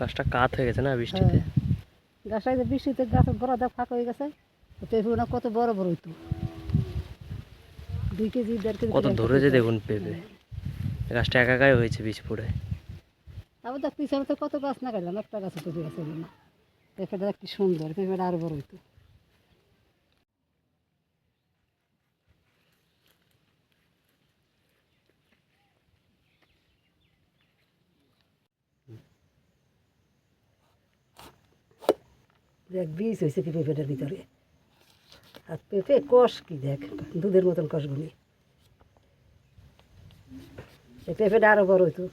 গাছটা কাত হয়ে গেছে না বৃষ্টিতে? হ্যাঁ। গাছটা বৃষ্টিতে গাছ বড় দেখ ফাঁকা হয়ে গেছে। তো না কত বড় বড় হইতো? দুই কেজি দেড় কেজি কত ধরে যে ধরেছে দেখুন পেঁপে। গাছটা একাকাই হয়েছে বীজ পড়ে আবার দেখ পিছনে তো কত গাছ না গেলাম একটা গাছ পেঁপে গাছ না। পেঁপেটা কি সুন্দর পেঁপেটা আরও বড় হইতো। দেখ বীজ হয়েছে কি পেঁপেটার ভিতরে। আর পেঁপে কষ কি দেখ, দুধের মতন কষগুলি পেঁপেটা আরও বড় হইতো।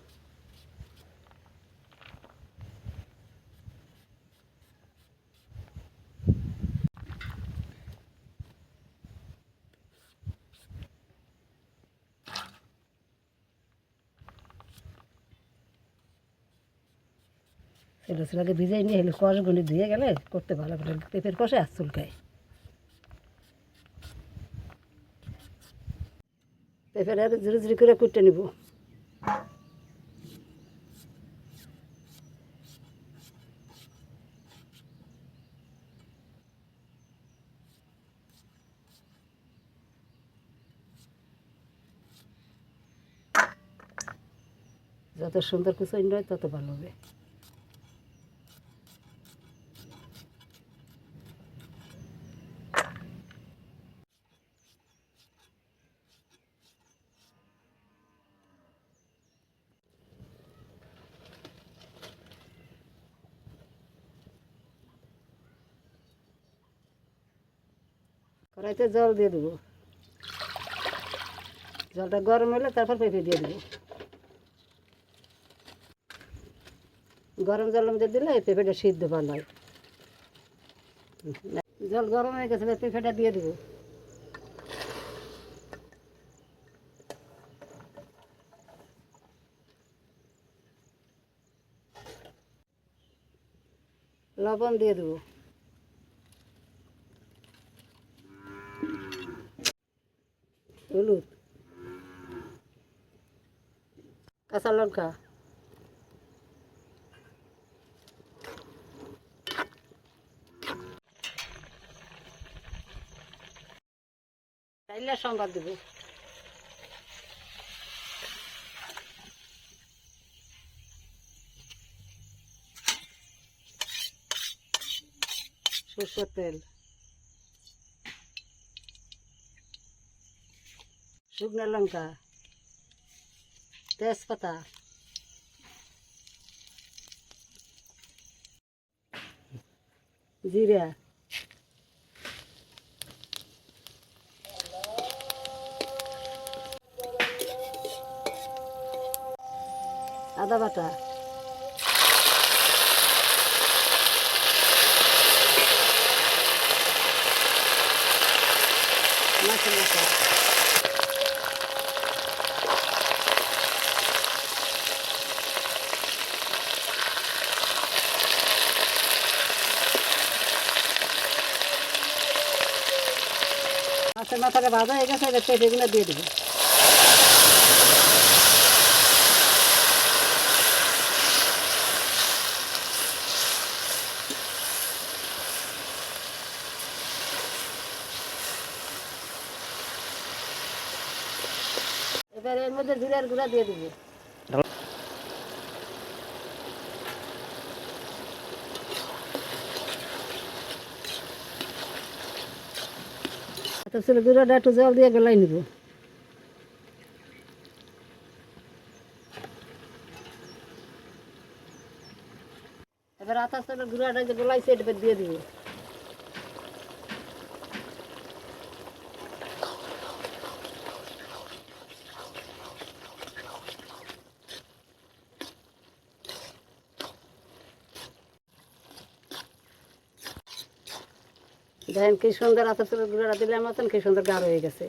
সেটা সেটাকে ভিজাই নিয়ে এলে কষগুলি ধুয়ে গেলে করতে ভালো করে পেঁপের কষে আর চুলকায় পেঁপের আর ঝুড়ি ঝুড়ি করে কুটে নিব। যত সুন্দর কুচাই নয় তত ভালো হবে। কড়াইতে জল দিয়ে দেবো। জলটা গরম হলে তারপর পেঁপে দিয়ে দেবো। গরম জলের মধ্যে দিলে পেঁপেটা সিদ্ধ ভালো হয়। জল গরম হয়ে গেছে পেঁপেটা দিয়ে দেবো। লবণ দিয়ে দেবো। হলুদ। কাঁচা লঙ্কা। চাইলে সম্বাদ দেবো। সরষের তেল। শুকনো লঙ্কা তেজপাতা। জিরা। আদা বাটা। মাছের বাটা মাছের মাথাটা ভাজা হয়ে গেছে, এবার পেঁপেগুলো দিয়ে দেবো। এবার এর মধ্যে জিরার গুঁড়া দিয়ে দেবো। তারপরে গুঁড়াটা একটু জল দিয়ে গেলাই নিব। এবার আতা ছেলে গুঁড়াটা যে গলাইছে এটা দিয়ে দিব। দেখেন কি সুন্দর আতা চালের গুঁড়াটা দিলে মতন কি সুন্দর গাঢ় হয়ে গেছে।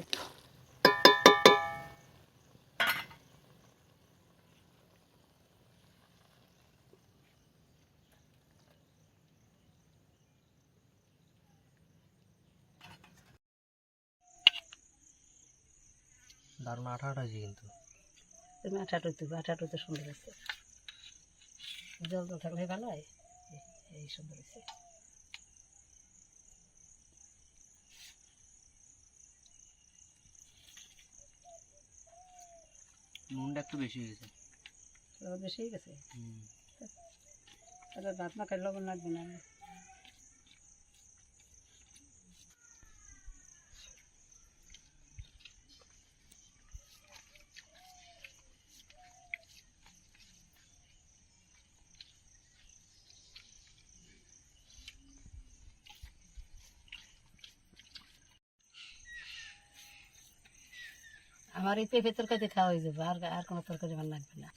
দারুণ আঠা আঠা আছে কিন্তু। তুমি আঠাটো দেবো আঠাটো তো সুন্দর আছে জল জল থাকলে ভালো হয়। এই- সুন্দর হয়েছে নুনটা একটু বেশি হয়েছে। গেছে বেশি হয়ে গেছে তাহলে ভাত মাখায় লবণ লাগবে না। আমার এই পেঁপে তরকারি খাওয়া হয়ে যাবে আর আর কোনো তরকারি আমার লাগবে না।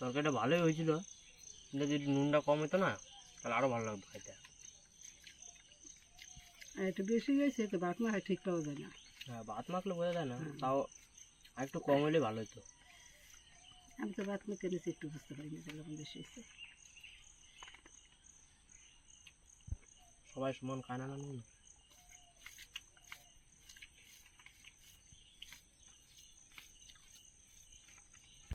তরকারিটা ভালোই হয়েছিল কিন্তু যদি নুনটা কম হতো না তাহলে আরও ভালো লাগতো খাইতে একটু বেশি হয়েছে তো ভাত মাখায় ঠিক পাওয়া যায় না। হ্যাঁ ভাত মাখলে বোঝা যায় না তাও আর একটু কম হলে ভালো হতো আমি তো ভাত কেনেছি একটু বুঝতে পারিনি যখন বেশি হয়েছে। সবাই সমান খায় না না?